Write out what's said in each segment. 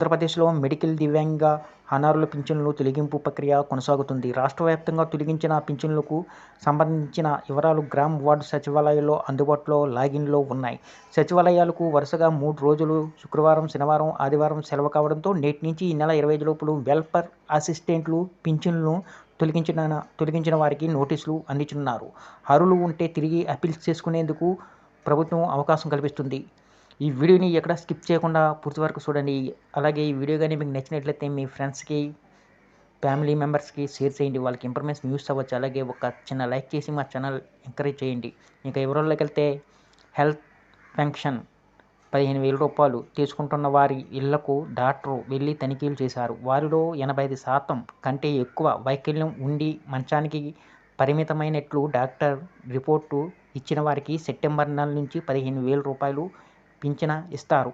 ఆంధ్రప్రదేశ్లో మెడికల్ దివ్యాంగ అనారుల పింఛన్ల తొలగింపు ప్రక్రియ కొనసాగుతుంది. రాష్ట్ర వ్యాప్తంగా తొలగించిన పింఛన్లకు సంబంధించిన వివరాలు గ్రామ వార్డు సచివాలయాల్లో అందుబాటులో లాగిన్లో ఉన్నాయి. సచివాలయాలకు వరుసగా మూడు రోజులు శుక్రవారం, శనివారం, ఆదివారం సెలవు కావడంతో నేటి నుంచి ఈ నెల ఇరవై ఐదులోపు వెల్ఫేర్ అసిస్టెంట్లు పింఛన్లను తొలగించిన తొలగించిన వారికి నోటీసులు అందించనున్నారు. అర్హులు ఉంటే తిరిగి అప్పీల్ చేసుకునేందుకు ప్రభుత్వం అవకాశం కల్పిస్తుంది. ఈ వీడియోని ఎక్కడ స్కిప్ చేయకుండా పూర్తి వరకు చూడండి. అలాగే ఈ వీడియో కానీ మీకు నచ్చినట్లయితే మీ ఫ్రెండ్స్కి ఫ్యామిలీ మెంబర్స్కి షేర్ చేయండి. వాళ్ళకి ఇన్ఫర్మేషన్ యూస్ అవ్వచ్చు. అలాగే ఒక చిన్న లైక్ చేసి మా ఛానల్ ఎంకరేజ్ చేయండి. ఇంకా వివరాల్లోకి వెళ్తే హెల్త్ పెన్షన్ పదిహేను వేల రూపాయలు తీసుకుంటున్న వారి ఇళ్ళకు డాక్టర్ వెళ్ళి తనిఖీలు చేశారు. వారిలో ఎనభై ఐదు శాతం కంటే ఎక్కువ వైకల్యం ఉండి మంచానికి పరిమితమైనట్లు డాక్టర్ రిపోర్టు ఇచ్చిన వారికి సెప్టెంబర్ నెల నుంచి పదిహేను వేల రూపాయలు పింఛను ఇస్తారు.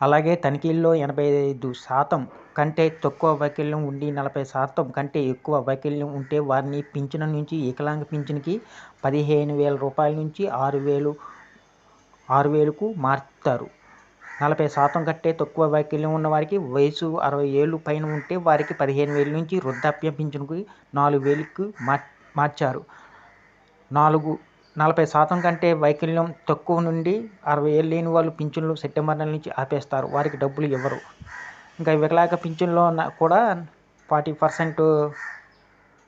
అలాగే తనిఖీల్లో ఎనభై ఐదు శాతం కంటే తక్కువ వైకల్యం ఉండి నలభై శాతం కంటే ఎక్కువ వైకల్యం ఉంటే వారిని పింఛను నుంచి వికలాంగ పింఛనుకి పదిహేను వేల రూపాయల నుంచి ఆరు వేలు ఆరు వేలకు మార్చుతారు. నలభై శాతం కంటే తక్కువ వైకల్యం ఉన్న వారికి వయసు అరవై ఏళ్ళు పైన ఉంటే వారికి పదిహేను వేల నుంచి వృద్ధాప్య పింఛనుకి నాలుగు వేలకు మార్చారు. నాలుగు నలభై శాతం కంటే వైకల్యం తక్కువ నుండి అరవై ఏళ్ళు లేని వాళ్ళు పింఛన్లు సెప్టెంబర్ నెల నుంచి ఆపేస్తారు. వారికి డబ్బులు ఇవ్వరు. ఇంకా వికలాంగ పింఛన్లో కూడా ఫార్టీ పర్సెంట్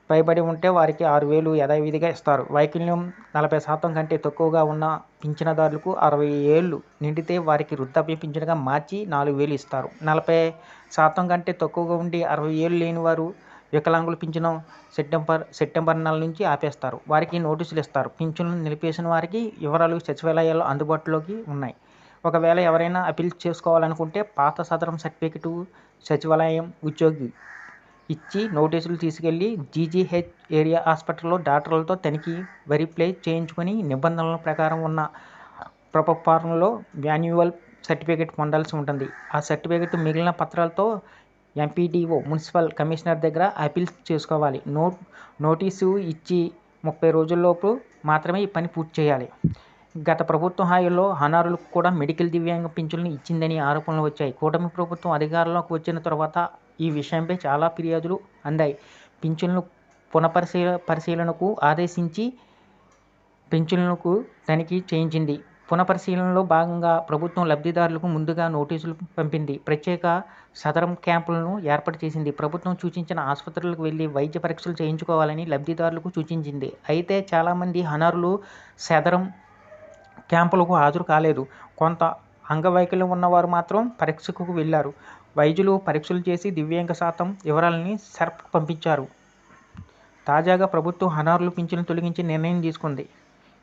పైబడి ఉంటే వారికి ఆరు వేలు యథావిధిగా ఇస్తారు. వైకల్యం నలభై శాతం కంటే తక్కువగా ఉన్న పింఛనదారులకు అరవై ఏళ్ళు నిండితే వారికి వృద్ధాప్య పింఛనుగా మార్చి నాలుగు వేలు ఇస్తారు. నలభై శాతం కంటే తక్కువగా ఉండి అరవై ఏళ్ళు లేని వారు వికలాంగుల పింఛను సెప్టెంబర్ సెప్టెంబర్ నెల నుంచి ఆపేస్తారు. వారికి నోటీసులు ఇస్తారు. పింఛను నిలిపేసిన వారికి వివరాలు సచివాలయాల్లో అందుబాటులోకి ఉన్నాయి. ఒకవేళ ఎవరైనా అప్పీల్ చేసుకోవాలనుకుంటే పాత సదరం సర్టిఫికెటు సచివాలయం ఉద్యోగి ఇచ్చి నోటీసులు తీసుకెళ్ళి జీజీహెచ్ ఏరియా హాస్పిటల్లో డాక్టర్లతో తనిఖీ, వెరిఫై చేయించుకొని నిబంధనల ప్రకారం ఉన్న ప్రప ఫారంలో మాన్యువల్ సర్టిఫికేట్ పొందాల్సి ఉంటుంది. ఆ సర్టిఫికెట్ మిగిలిన పత్రాలతో ఎంపీడీఓ, మున్సిపల్ కమిషనర్ దగ్గర అప్పీల్ చేసుకోవాలి. నో నోటీసు ఇచ్చి ముప్పై రోజుల్లోపు మాత్రమే ఈ పని పూర్తి చేయాలి. గత ప్రభుత్వ హాయిలో అనారులకు కూడా మెడికల్ దివ్యాంగ పింఛన్లు ఇచ్చిందని ఆరోపణలు వచ్చాయి. కూటమి ప్రభుత్వం అధికారంలోకి వచ్చిన తర్వాత ఈ విషయంపై చాలా ఫిర్యాదులు అందాయి. పింఛన్లు పునఃపరిశీ పరిశీలనకు ఆదేశించి పింఛన్లకు తనిఖీ చేయించింది. పునఃపరిశీలనలో భాగంగా ప్రభుత్వం లబ్ధిదారులకు ముందుగా నోటీసులు పంపింది. ప్రత్యేక సదరం క్యాంపులను ఏర్పాటు చేసింది. ప్రభుత్వం సూచించిన ఆసుపత్రులకు వెళ్ళి వైద్య పరీక్షలు చేయించుకోవాలని లబ్ధిదారులకు సూచించింది. అయితే చాలామంది హనరులు సదరం క్యాంపులకు హాజరు కాలేదు. కొంత అంగవైకల్యం ఉన్నవారు మాత్రం పరీక్షకు వెళ్ళారు వైద్యులు పరీక్షలు చేసి దివ్యాంగ శాతం వివరాలని సెర్ప్ పంపించారు. తాజాగా ప్రభుత్వం అనర్హుల పింఛను తొలగించి నిర్ణయం తీసుకుంది.